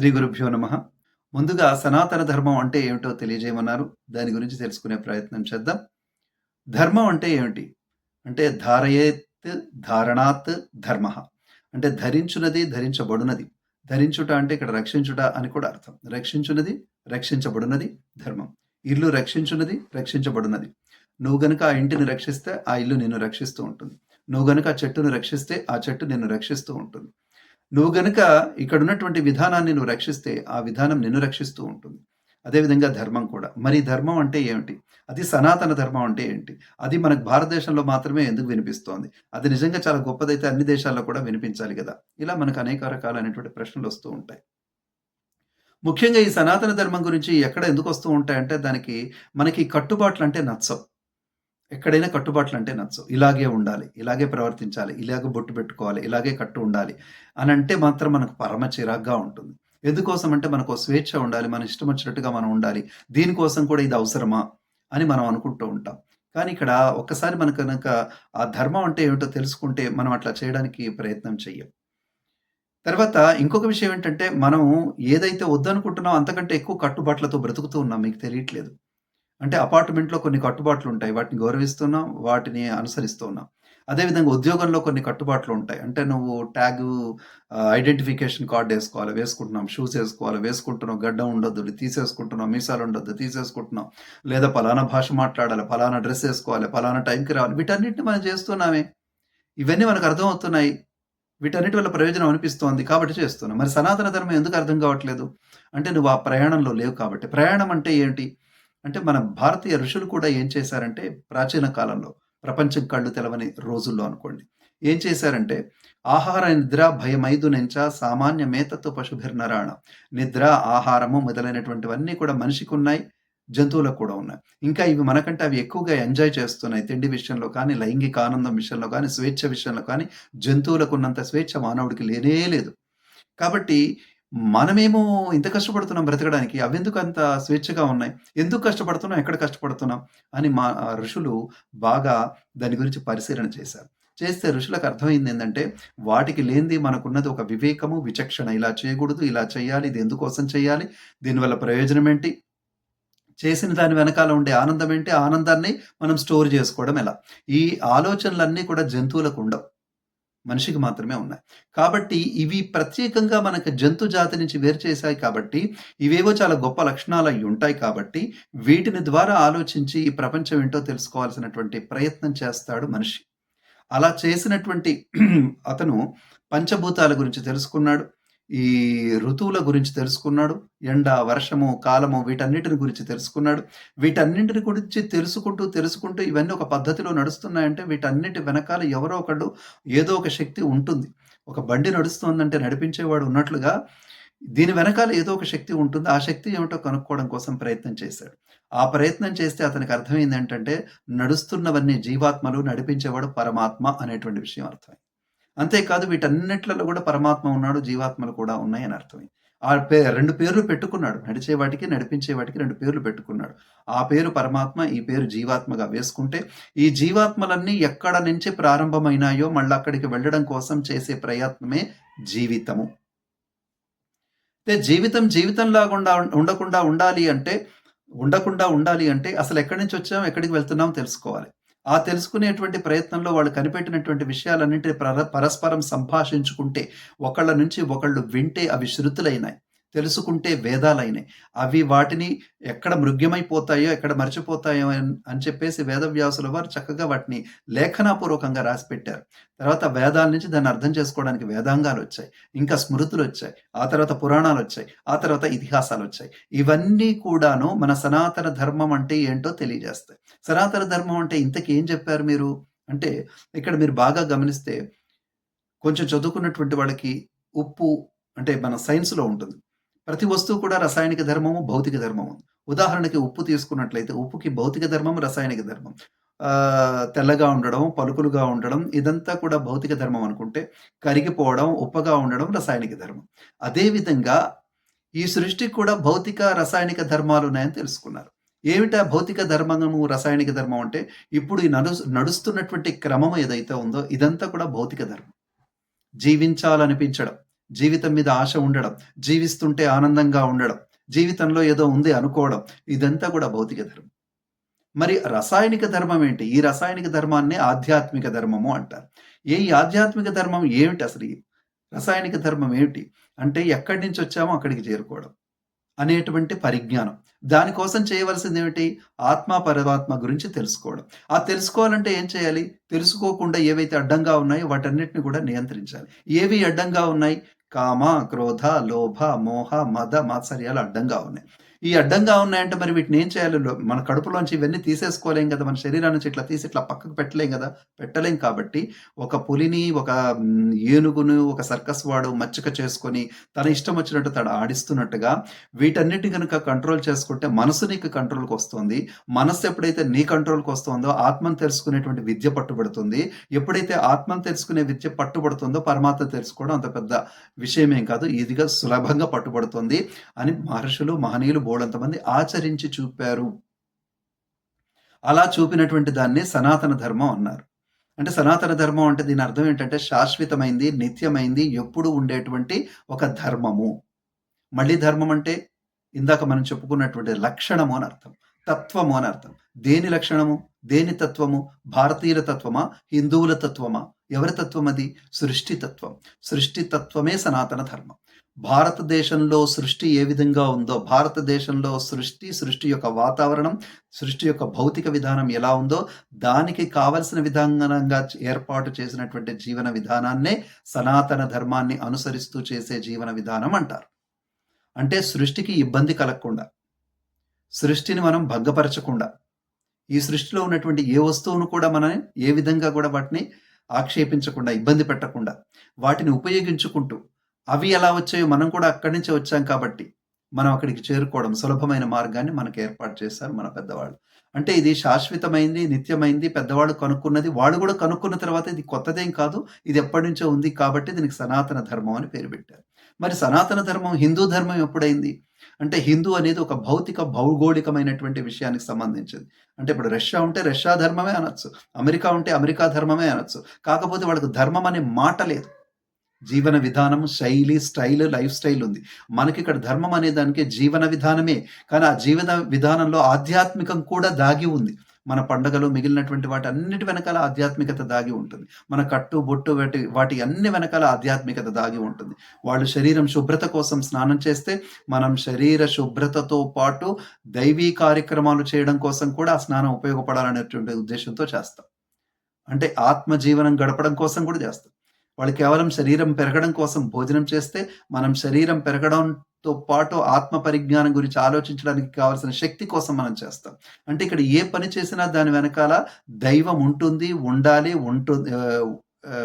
శ్రీ గురుభ్యో నమ. ముందుగా సనాతన ధర్మం అంటే ఏమిటో తెలియజేయమన్నారు. దాని గురించి తెలుసుకునే ప్రయత్నం చేద్దాం. ధర్మం అంటే ఏమిటి? అంటే ధారయేత్ ధారణాత్ ధర్మ. అంటే ధరించున్నది ధరించబడునది. ధరించుట అంటే ఇక్కడ రక్షించుట అని కూడా అర్థం. రక్షించున్నది రక్షించబడునది ధర్మం. ఇల్లు రక్షించున్నది రక్షించబడునది. నువ్వు గనుక ఆ ఇంటిని రక్షిస్తే ఆ ఇల్లు నిన్ను రక్షిస్తూ ఉంటుంది. నువ్వు గనుక ఆ చెట్టును రక్షిస్తే ఆ చెట్టు నిన్ను రక్షిస్తూ ఉంటుంది. నువ్వు గనుక ఇక్కడ ఉన్నటువంటి విధానాన్ని నువ్వు రక్షిస్తే ఆ విధానం నిన్ను రక్షిస్తూ ఉంటుంది. అదేవిధంగా ధర్మం కూడా. మరి ధర్మం అంటే ఏమిటి? అది సనాతన ధర్మం అంటే ఏంటి? అది మనకు భారతదేశంలో మాత్రమే ఎందుకు వినిపిస్తోంది? అది నిజంగా చాలా గొప్పదైతే అన్ని దేశాల్లో కూడా వినిపించాలి కదా? ఇలా మనకు అనేక రకాలైనటువంటి ప్రశ్నలు వస్తూ ఉంటాయి. ముఖ్యంగా ఈ సనాతన ధర్మం గురించి ఎక్కడ ఎందుకు వస్తూ ఉంటాయంటే దానికి మనకి కట్టుబాట్లు అంటే నచ్చవు. ఎక్కడైనా కట్టుబాట్లు అంటే నచ్చు ఇలాగే ఉండాలి ఇలాగే ప్రవర్తించాలి ఇలాగే బొట్టు పెట్టుకోవాలి ఇలాగే కట్టు ఉండాలి అని అంటే మాత్రం మనకు పరమ చిరాగ్గా ఉంటుంది. ఎందుకోసం అంటే మనకు స్వేచ్ఛ ఉండాలి మన ఇష్టం వచ్చినట్టుగా మనం ఉండాలి దీనికోసం కూడా ఇది అవసరమా అని మనం అనుకుంటూ ఉంటాం. కానీ ఇక్కడ ఒక్కసారి మనకు కనుక ఆ ధర్మం అంటే ఏమిటో తెలుసుకుంటే మనం అట్లా చేయడానికి ప్రయత్నం చెయ్యం. తర్వాత ఇంకొక విషయం ఏంటంటే మనం ఏదైతే వద్దనుకుంటున్నామో అంతకంటే ఎక్కువ కట్టుబాట్లతో బ్రతుకుతూ ఉన్నాం మీకు తెలియట్లేదు. అంటే అపార్ట్మెంట్లో కొన్ని కట్టుబాట్లు ఉంటాయి వాటిని గౌరవిస్తున్నాం వాటిని అనుసరిస్తూ ఉన్నాం అదేవిధంగా ఉద్యోగంలో కొన్ని కట్టుబాట్లు ఉంటాయి అంటే నువ్వు ట్యాగ్ ఐడెంటిఫికేషన్ కార్డు వేసుకోవాలి. వేసుకుంటున్నాం షూస్ వేసుకోవాలి. వేసుకుంటున్నాం గడ్డం ఉండొద్దు తీసేసుకుంటున్నాం మీసాలు ఉండొద్దు తీసేసుకుంటున్నాం. లేదా పలానా భాష మాట్లాడాలి పలానా డ్రెస్ వేసుకోవాలి పలానా టైంకి రావాలి. వీటన్నిటిని మనం చేస్తున్నామే. ఇవన్నీ మనకు అర్థమవుతున్నాయి. వీటన్నిటి వల్ల ప్రయోజనం అనిపిస్తోంది కాబట్టి చేస్తున్నాం. మరి సనాతన ధర్మం ఎందుకు అర్థం కావట్లేదు? అంటే నువ్వు ఆ ప్రయాణంలో లేవు కాబట్టి. ప్రయాణం అంటే ఏంటి? అంటే మన భారతీయ ఋషులు కూడా ఏం చేశారంటే ప్రాచీన కాలంలో ప్రపంచం కళ్ళు తెలవని రోజుల్లో అనుకోండి. ఏం చేశారంటే ఆహార నిద్ర భయమైదు నెంచ సామాన్య మేతత్వ పశుభిర్నరాణ. నిద్ర ఆహారము మొదలైనటువంటివన్నీ కూడా మనిషికి ఉన్నాయి జంతువులకు కూడా ఉన్నాయి. ఇంకా ఇవి మనకంటే అవి ఎక్కువగా ఎంజాయ్ చేస్తున్నాయి. తిండి విషయంలో కానీ లైంగిక ఆనందం విషయంలో కానీ స్వేచ్ఛ విషయంలో కానీ జంతువులకు ఉన్నంత స్వేచ్ఛ మానవుడికి లేనే లేదు. కాబట్టి మనమేమో ఇంత కష్టపడుతున్నాం బ్రతకడానికి అవెందుకు అంత స్వేచ్ఛగా ఉన్నాయి? ఎందుకు కష్టపడుతున్నాం? ఎక్కడ కష్టపడుతున్నాం? అని మా ఋషులు బాగా దాని గురించి పరిశీలన చేశారు. చేస్తే ఋషులకు అర్థమైంది ఏంటంటే వాటికి లేనిది మనకున్నది ఒక వివేకము విచక్షణ. ఇలా చేయకూడదు ఇలా చేయాలి ఇది ఎందుకోసం చేయాలి దీనివల్ల ప్రయోజనం ఏంటి? చేసిన దాని వెనకాల ఉండే ఆనందం ఏంటి? ఆనందాన్ని మనం స్టోర్ చేసుకోవడం ఎలా? ఈ ఆలోచనలన్నీ కూడా జంతువులకు ఉండవు. మనిషికి మాత్రమే ఉన్నాయి. కాబట్టి ఇవి ప్రత్యేకంగా మనకు జంతు జాతి నుంచి వేరు చేశాయి కాబట్టి ఇవేవో చాలా గొప్ప లక్షణాలు అయి ఉంటాయి కాబట్టి వీటిని ద్వారా ఆలోచించి ఈ ప్రపంచం ఏంటో తెలుసుకోవాల్సినటువంటి ప్రయత్నం చేస్తాడు మనిషి. అలా చేసినటువంటి అతను పంచభూతాల గురించి తెలుసుకున్నాడు. ఈ ఋతువుల గురించి తెలుసుకున్నాడు ఎండ వర్షము కాలము వీటన్నిటిని గురించి తెలుసుకున్నాడు. వీటన్నింటిని గురించి తెలుసుకుంటూ తెలుసుకుంటూ ఇవన్నీ ఒక పద్ధతిలో నడుస్తున్నాయంటే వీటన్నిటి వెనకాల ఎవరో ఒకళ్ళు ఏదో ఒక శక్తి ఉంటుంది. ఒక బండి నడుస్తుందంటే నడిపించేవాడు ఉన్నట్లుగా దీని వెనకాల ఏదో ఒక శక్తి ఉంటుంది. ఆ శక్తి ఏమిటో కనుక్కోవడం కోసం ప్రయత్నం చేశాడు. ఆ ప్రయత్నం చేస్తే అతనికి అర్థమైంది ఏంటంటే నడుస్తున్నవన్నీ జీవాత్మలు నడిపించేవాడు పరమాత్మ అనేటువంటి విషయం అర్థమైంది. అంతేకాదు వీటన్నిట్లలో కూడా పరమాత్మ ఉన్నాడు జీవాత్మలు కూడా ఉన్నాయి అని అర్థమైంది. ఆ పే రెండు పేర్లు పెట్టుకున్నాడు. నడిచే వాటికి నడిపించే వాటికి రెండు పేర్లు పెట్టుకున్నాడు. ఆ పేరు పరమాత్మ ఈ పేరు జీవాత్మగా వేసుకుంటే ఈ జీవాత్మలన్నీ ఎక్కడ నుంచి ప్రారంభమైనాయో మళ్ళీ అక్కడికి వెళ్ళడం కోసం చేసే ప్రయత్నమే జీవితము. అయితే జీవితం జీవితంలాగా ఉండ ఉండకుండా ఉండాలి అంటే ఉండకుండా ఉండాలి అంటే అసలు ఎక్కడి నుంచి వచ్చాం ఎక్కడికి వెళ్తున్నాం తెలుసుకోవాలి. ఆ తెలుసుకునేటువంటి ప్రయత్నంలో వాళ్ళు కనిపెట్టినటువంటి విషయాలన్నింటినీ పరస్పరం సంభాషించుకుంటే ఒకళ్ళ నుంచి ఒకళ్ళు వింటే అవి శృతులైనాయి. తెలుసుకుంటే వేదాలైనాయి. అవి వాటిని ఎక్కడ మృగ్యమైపోతాయో ఎక్కడ మర్చిపోతాయో అని చెప్పేసి వేదవ్యాసుల వారు చక్కగా వాటిని లేఖనాపూర్వకంగా రాసి పెట్టారు. తర్వాత వేదాల నుంచి దాన్ని అర్థం చేసుకోవడానికి వేదాంగాలు వచ్చాయి. ఇంకా స్మృతులు వచ్చాయి. ఆ తర్వాత పురాణాలు వచ్చాయి. ఆ తర్వాత ఇతిహాసాలు వచ్చాయి. ఇవన్నీ కూడాను మన సనాతన ధర్మం అంటే ఏంటో తెలియజేస్తాయి. సనాతన ధర్మం అంటే ఇంతకీ ఏం చెప్పారు మీరు? అంటే ఇక్కడ మీరు బాగా గమనిస్తే కొంచెం చదువుకున్నటువంటి వాళ్ళకి ఉప్పు అంటే మన సైన్స్లో ఉంటుంది. ప్రతి వస్తువు కూడా రసాయనిక ధర్మము భౌతిక ధర్మము. ఉదాహరణకి ఉప్పు తీసుకున్నట్లయితే ఉప్పుకి భౌతిక ధర్మం రసాయనిక ధర్మం. తెల్లగా ఉండడం పలుకులుగా ఉండడం ఇదంతా కూడా భౌతిక ధర్మం అనుకుంటే కరిగిపోవడం ఉప్పగా ఉండడం రసాయనిక ధర్మం. అదేవిధంగా ఈ సృష్టికి కూడా భౌతిక రసాయనిక ధర్మాలు ఉన్నాయని తెలుసుకున్నారు. ఏమిటా భౌతిక ధర్మము రసాయనిక ధర్మం అంటే? ఇప్పుడు ఈ నడు నడుస్తున్నటువంటి క్రమం ఏదైతే ఉందో ఇదంతా కూడా భౌతిక ధర్మం. జీవించాలనిపించడం. జీవితం మీద ఆశ ఉండడం, జీవిస్తుంటే ఆనందంగా ఉండడం, జీవితంలో ఏదో ఉంది అనుకోవడం ఇదంతా కూడా భౌతిక ధర్మం. మరి రసాయనిక ధర్మం ఏంటి? ఈ రసాయనిక ధర్మాన్నే ఆధ్యాత్మిక ధర్మము అంటారు. ఏ ఈ ఆధ్యాత్మిక ధర్మం ఏమిటి అసలు? ఈ రసాయనిక ధర్మం ఏమిటి? అంటే ఎక్కడి నుంచి వచ్చామో అక్కడికి చేరుకోవడం. అనేటువంటి పరిజ్ఞానం. దానికోసం చేయవలసింది ఏమిటి ఆత్మ, పరమాత్మ గురించి తెలుసుకోవడం. ఆ తెలుసుకోవాలంటే ఏం చేయాలి? తెలుసుకోకుండా ఏవైతే అడ్డంగా ఉన్నాయో వాటన్నిటిని కూడా నియంత్రించాలి. ఏవి అడ్డంగా ఉన్నాయి? కామ, క్రోధ, లోభ, మోహ, మద, మాత్సర్యాలు అడ్డంగా ఉన్నాయి. ఈ అడ్డంగా ఉన్నాయంటే మరి వీటిని ఏం చేయాలి? మన కడుపులోంచి ఇవన్నీ తీసేసుకోలేం కదా! మన శరీరం నుంచి ఇట్లా తీసి ఇట్లా పక్కకు పెట్టలేం కదా పెట్టలేం కాబట్టి ఒక పులిని, ఒక ఏనుగును, ఒక సర్కస్ వాడు మచ్చిక చేసుకొని తన ఇష్టం వచ్చినట్టు తను ఆడిస్తున్నట్టుగా వీటన్నిటిని కనుక కంట్రోల్ చేసుకుంటే మనసు నీకు కంట్రోల్కి వస్తుంది మనసు ఎప్పుడైతే నీ కంట్రోల్‌కొస్తుందో ఆత్మను తెలుసుకునేటువంటి విద్య పట్టుబడుతుంది. ఎప్పుడైతే ఆత్మను తెలుసుకునే విద్య పట్టుబడుతుందో పరమాత్మ తెలుసుకోవడం అంత పెద్ద విషయమేం కాదు. ఇదిగా సులభంగా పట్టుబడుతుంది అని మహర్షులు, మహనీయులు బోలెడంతమంది ఆచరించి చూపారు. అలా చూపినటువంటి దాన్ని సనాతన ధర్మం అన్నారు. అంటే సనాతన ధర్మం అంటే దీని అర్థం ఏంటంటే శాశ్వతమైంది, నిత్యమైంది, ఎప్పుడూ ఉండేటువంటి ఒక ధర్మము. మళ్ళీ ధర్మం అంటే ఇందాక మనం చెప్పుకున్నటువంటి లక్షణము అని అర్థం. తత్వము అని అర్థం. దేని లక్షణము? దేని తత్వము? భారతీయుల తత్వమా? హిందువుల తత్వమా? ఎవరి తత్వం అది? సృష్టి తత్వం. సృష్టి తత్వమే సనాతన ధర్మం. భారతదేశంలో సృష్టి ఏ విధంగా ఉందో, భారతదేశంలో సృష్టి, సృష్టి యొక్క వాతావరణం, సృష్టి యొక్క భౌతిక విధానం ఎలా ఉందో దానికి కావలసిన విధానంగా ఏర్పాటు చేసినటువంటి జీవన విధానాన్నే సనాతన ధర్మాన్ని అనుసరిస్తూ చేసే జీవన విధానం అంటారు. అంటే సృష్టికి ఇబ్బంది కలగకుండా, సృష్టిని మనం భంగపరచకుండా, ఈ సృష్టిలో ఉన్నటువంటి ఏ వస్తువును కూడా మనం ఏ విధంగా కూడా వాటిని ఆక్షేపించకుండా, ఇబ్బంది పెట్టకుండా, వాటిని ఉపయోగించుకుంటూ అవి ఎలా వచ్చాయో మనం కూడా అక్కడి నుంచే వచ్చాం కాబట్టి మనం అక్కడికి చేరుకోవడం సులభమైన మార్గాన్ని మనకు ఏర్పాటు చేశారు మన పెద్దవాళ్ళు. అంటే ఇది శాశ్వతమైంది, నిత్యమైంది, పెద్దవాళ్ళు కనుక్కున్నది. వాళ్ళు కూడా కనుక్కున్న తర్వాత ఇది కొత్తదేం కాదు. ఇది ఎప్పటినుంచో ఉంది కాబట్టి దీనికి సనాతన ధర్మం అని పేరు పెట్టారు. మరి సనాతన ధర్మం హిందూ ధర్మం ఎప్పుడైంది? అంటే హిందూ అనేది ఒక భౌతిక, భౌగోళికమైనటువంటి విషయానికి సంబంధించింది. అంటే ఇప్పుడు రష్యా ఉంటే రష్యా ధర్మమే అనొచ్చు. అమెరికా ఉంటే అమెరికా ధర్మమే అనొచ్చు. కాకపోతే వాళ్ళకి ధర్మం అనే మాట లేదు. జీవన విధానం, శైలి, స్టైల్, లైఫ్ స్టైల్ ఉంది. మనకి ఇక్కడ ధర్మం అనే దానికి జీవన విధానమే. కానీ ఆ జీవన విధానంలో ఆధ్యాత్మికం కూడా దాగి ఉంది. మన పండగలు మిగిలినటువంటి వాటి అన్నిటి వెనకాల ఆధ్యాత్మికత దాగి ఉంటుంది. మన కట్టు, బొట్టు వాటి వాటి అన్ని వెనకాల ఆధ్యాత్మికత దాగి ఉంటుంది. వాళ్ళు శరీరం శుభ్రత కోసం స్నానం చేస్తే, మనం శరీర శుభ్రతతో పాటు దైవీ కార్యక్రమాలు చేయడం కోసం కూడా ఆ స్నానం ఉపయోగపడాలనేటువంటి ఉద్దేశంతో చేస్తాం. అంటే ఆత్మ జీవనం గడపడం కోసం కూడా చేస్తాం. వాళ్ళు కేవలం శరీరం పెరగడం కోసం భోజనం చేస్తే, మనం శరీరం పెరగడంతో పాటు ఆత్మ పరిజ్ఞానం గురించి ఆలోచించడానికి కావాల్సిన శక్తి కోసం మనం చేస్తాం. అంటే ఇక్కడ ఏ పని చేసినా దాని వెనకాల దైవం ఉంటుంది, ఉండాలి, ఉంటుంది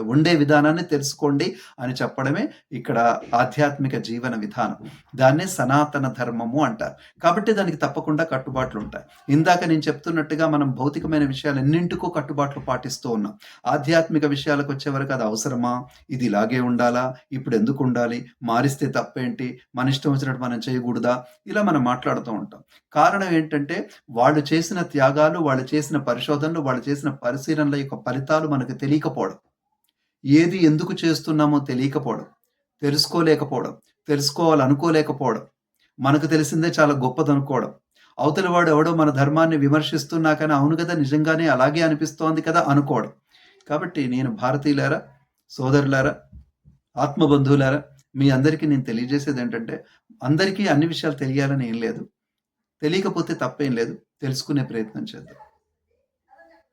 ఉండే విధానాన్ని తెలుసుకోండి అని చెప్పడమే ఇక్కడ ఆధ్యాత్మిక జీవన విధానం. దాన్నే సనాతన ధర్మము అంటారు. కాబట్టి దానికి తప్పకుండా కట్టుబాట్లు ఉంటాయి ఇందాక నేను చెప్తున్నట్టుగా మనం భౌతికమైన విషయాలన్నింటికో కట్టుబాట్లు పాటిస్తూ ఉన్నాం. ఆధ్యాత్మిక విషయాలకు వచ్చేవరకు అది అవసరమా? ఇది ఇలాగే ఉండాలా? ఇప్పుడెందుకు ఉండాలి? మారిస్తే తప్పేంటి? మన ఇష్టం వచ్చినట్టు మనం చేయకూడదా? ఇలా మనం మాట్లాడుతూ ఉంటాం. కారణం ఏంటంటే వాళ్ళు చేసిన త్యాగాలు, వాళ్ళు చేసిన పరిశోధనలు, వాళ్ళు చేసిన పరిశీలనల యొక్క ఫలితాలు మనకు తెలియకపోవడం. ఏది ఎందుకు చేస్తున్నామో తెలియకపోవడం. తెలుసుకోలేకపోవడం. తెలుసుకోవాలనుకోలేకపోవడం. మనకు తెలిసిందే చాలా గొప్పదనుకోవడం. అవతలి వాడు ఎవడో మన ధర్మాన్ని విమర్శిస్తున్నా కానీ అవును కదా! నిజంగానే అలాగే అనిపిస్తోంది కదా! అనుకోవడం. కాబట్టి నేను భారతీయులారా, సోదరులారా, ఆత్మబంధువులారా మీ అందరికీ నేను తెలియజేసేది ఏంటంటే అందరికీ అన్ని విషయాలు తెలియాలని ఏం లేదు. తెలియకపోతే తప్పేం లేదు. తెలుసుకునే ప్రయత్నం చేద్దాం.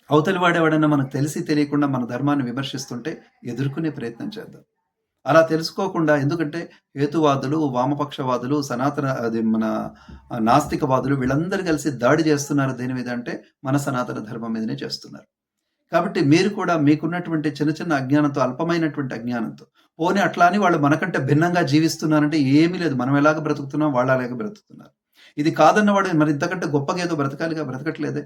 అవతలి వాడేవాడన్నా మనకు తెలిసి తెలియకుండా మన ధర్మాన్ని విమర్శిస్తుంటే ఎదుర్కొనే ప్రయత్నం చేద్దాం. అలా తెలుసుకోకుండా ఎందుకంటే హేతువాదులు, వామపక్షవాదులు, సనాతన అది మన నాస్తికవాదులు వీళ్ళందరూ కలిసి దాడి చేస్తున్నారు దేని మీద అంటే మన సనాతన ధర్మం మీదనే చేస్తున్నారు. కాబట్టి మీరు కూడా మీకున్నటువంటి చిన్న చిన్న అజ్ఞానంతో అల్పమైనటువంటి అజ్ఞానంతో పోనీ అట్లా అని వాళ్ళు మనకంటే భిన్నంగా జీవిస్తున్నారంటే ఏమీ లేదు. మనం ఎలాగ బ్రతుకుతున్నాం వాళ్ళు అలాగే బ్రతుకుతున్నారు. ఇది కాదన్నవాడు మరి ఇంతకంటే గొప్పగా ఏదో బ్రతకాలిగా బ్రతకట్లేదే.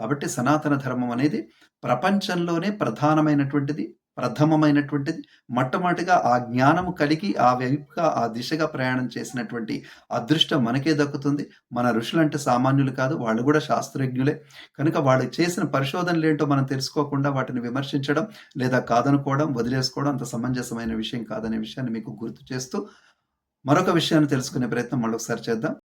కాబట్టి సనాతన ధర్మం అనేది ప్రపంచంలోనే ప్రధానమైనటువంటిది, ప్రథమమైనటువంటిది. మొట్టమొదటిగా ఆ జ్ఞానము కలిగి ఆ వైపుగా, ఆ దిశగా ప్రయాణం చేసినటువంటి అదృష్టం మనకే దక్కుతుంది. మన ఋషులు అంటే సామాన్యులు కాదు. వాళ్ళు కూడా శాస్త్రజ్ఞులే. కనుక వాళ్ళు చేసిన పరిశోధనలు ఏంటో మనం తెలుసుకోకుండా వాటిని విమర్శించడం, లేదా కాదనుకోవడం, వదిలేసుకోవడం అంత సమంజసమైన విషయం కాదనే విషయాన్ని మీకు గుర్తు చేస్తూ, మరొక విషయాన్ని తెలుసుకునే ప్రయత్నం మళ్ళొకసారి చేద్దాం.